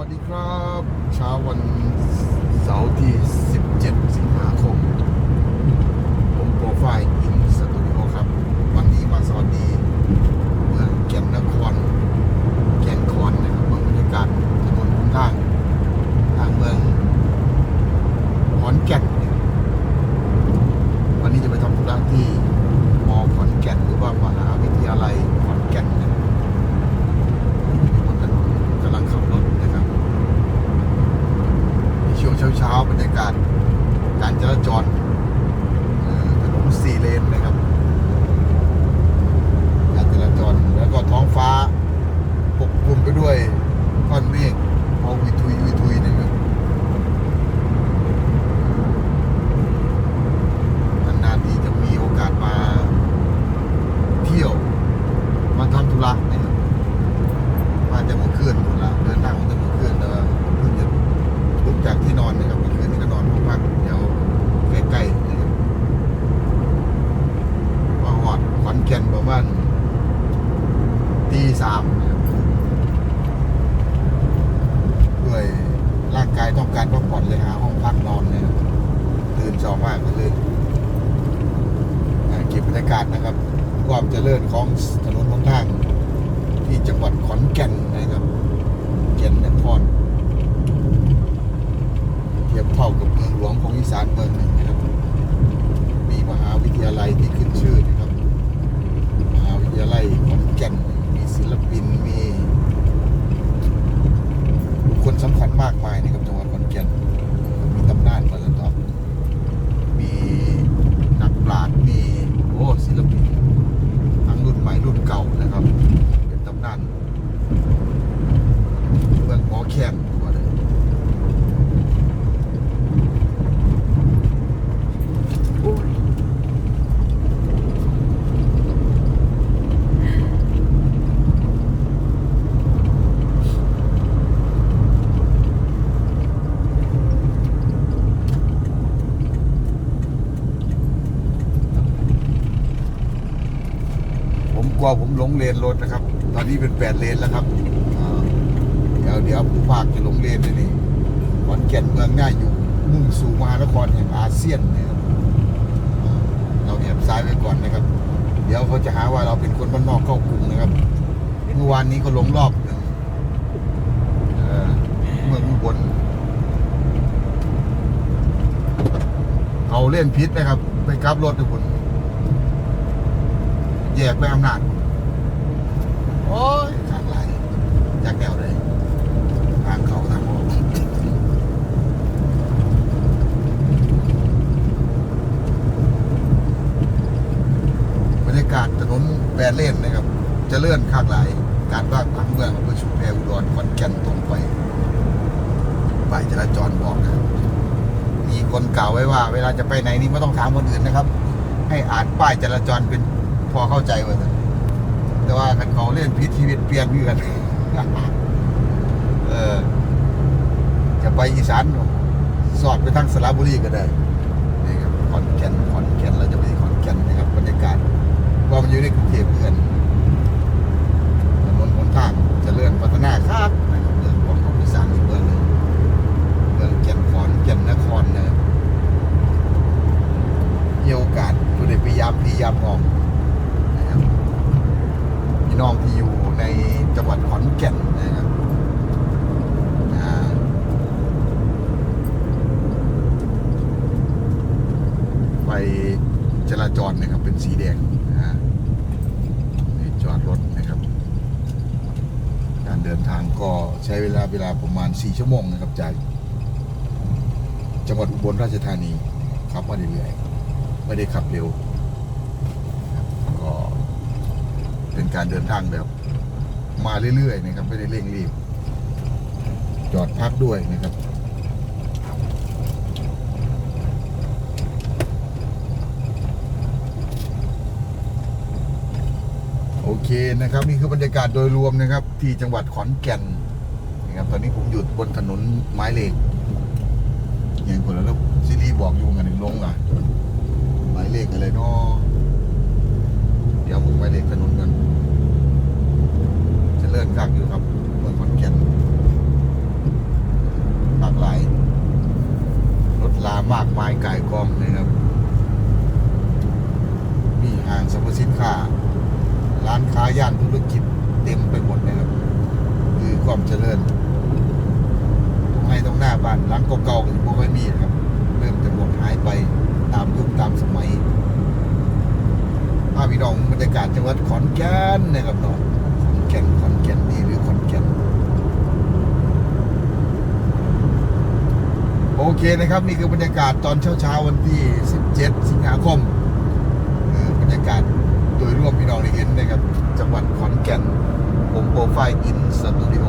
วัสดีครับเช้าวันเสาร์ที่ 17 สิงหาคม ผมโปรไฟล์อินสตูดิโอครับ วันนี้มาสวัสดีเมืองแก่นนคร แก่นคอนนะครับเมืองบรรยากาศถนนหนทาง ทางเมืองขอนแก่นนะครับวันนี้จะไปทำธุระที่มอขอนแก่นหรือว่ามหาวิทยาลัยขอนแก่นนะครับ บนถนนกำลังขับรถนะครับในช่วงเช้าๆบรรยากาศการจราจรเอ่อถนนสี่เลนนะครับ การจราจรแล้วก็ท้องฟ้าปกคลุมไปด้วยก้อนเมฆเอาวิทุยวิทุยนะครับนานๆทีจะมีโอกาสมาเที่ยว มาทำธุระนะครับ มาจะมาเคลื่อนหมดละเดินทางมาจะมาเคลื่อนแต่ว่าเพิ่งจะลุกจากที่นอนนะครับเมื่อคืนนี้ก็นอนห้องพักแถวใกล้ๆนะครับมาหอดขอนแก่นประ มาณตีสามด้วยร่างกายต้องการพักผ่อนเลยหาห้องพักนอนเนะครับตื่นเช้ามากเลยเก็บบรรยากาศนะครับ ความเจริญของถนนหนทาง ที่จังหวัดขอนแก่นนะครับแก่นนครเทียบเท่ากับเมืองหลวงของอีสานเมืองหนึ่งนะครับ มีมหาวิทยาลัยที่ขึ้นชื่อนะครับ มหาวิทยาลัยขอนแก่น มีศิลปิน มีบุคคลสำคัญมากมายนะครับจังหวัดขอนแก่น มีตำนานมาแล้วต่อมีนักปราชญ์มีโอ้ศิลปิน ทั้งรุ่นใหม่รุ่นเก่านะครับ เป็นตำนานเมืองหมอแคนว่าเลยโอ้ยผมก ลัวผมหลงเลนรถนะครับ ตอนนี้เป็นแปดเลนแล้วครับเดี๋ยวเดี๋ยวผู้ภาคจะหลงเลนเลยนี่ขอนแก่นเมืองง่ายอยู่ มุ่งสู่มหานครแห่งอาเซียนนะครับอ่าเราแอบซ้ายไว้ก่อนนะครับ เดี๋ยวเขาจะหาว่าเราเป็นคนบ้านนอกเข้ากรุงนะครับ เมื่อวานนี้ก็หลงรอบหนึ่งเอ่อเมืองบลเขาเล่นพิษนะครับ ไปกลับรถทุกคน แยกไปอำนาจโอ้ยทางไหลจากแนวเลยทางเขาทางออกบรรยากาศถนนแปดเลนนะครับเจะเลื่อนข้างหลายการว่างผังเมืองอำเภอชุมแพอุดรขอนแก่นตรงไปฝ่ายจราจรบอกนะมีคนกล่าวไว้ว่า เวลาจะไปไหนนี่ไม่ต้องถามคนอื่นนะครับ ให้อ่านป้ายจราจรเป็น พอเข้าใจว่าแต่ว่ากันเขาเล่นพิษชีวิตเปลี่ยนเหมือกันเออ จะไปอีสานสอดไปทางสระบุรีก็ได้นี่ครับขอนแก่นขอนแก่นเราจะไปที่ขอนแก่นนะครับบรรยากาศว่ามันอยู่ในกรุงเทพเพื่อนถนนหนทางเจะเลื่อนพัฒนาครับนะครับเรื่องของของอีสานอีกเมืองหนึ่งเมืองแก่นขอนแก่นนครนะครับมีโอกาสผู้ใดพยายามพยายามมอง นะครับพี่น้องที่อยู่ในจังหวัดขอนแก่นนะครับอ่าไฟ จราจรนะครับ เป็นสีแดงนะฮะนี่จอดรถนะครับ การเดินทางก็ใช้เวลาเวลาประมาณ 4 ชั่วโมงนะครับจากจังหวัดอุบลราชธานีขับมาเรื่อยๆไม่ได้ขับเร็วก็เป็นการเดินทางแบบมาเรื่อยๆนะครับไม่ได้เร่งรีบ จอดพักด้วยนะครับ เคนะครับ นี่คือบรรยากาศโดยรวมนะครับ ที่จังหวัดขอนแก่นนะครับตอนนี้ผมอยู่บนถนนไม้เล็กอย่างคนแล้วซีรีบอกอยู่กันหนึ่งลงอะไม้เล็กอะไรเนาะเดี๋ยวผมไปเล็กถนนกันจะเลื่อนข้างอยู่ครับบนขอนแก่นหลากหลายรถลามากมายกายกองนะครับมีห้างสรรพสินค้า ร้านค้าย่านธุรกิจเต็มไปหมดนะครับคือความเจริญ ตรงไหนตรงหน้าบ้านร้านเก่าๆก็ยังไม่มีครับ เริ่มจะหมดหายไปตามยุคตามสมัยภาพพี่น้องบรรยากาศจังหวัดขอนแก่นนะครับเนาะขอนแก่นขอนแก่นดีหรือขอนแก่นโอเคนะครับ นี่คือบรรยากาศตอนเช้าๆวันที่ 17 สิงหาคมบรรยากาศ โดยรวมพี่น้องได้เห็นนะครับจังหวัดขอนแก่นผมโปรไฟล์อินสตูดิโอ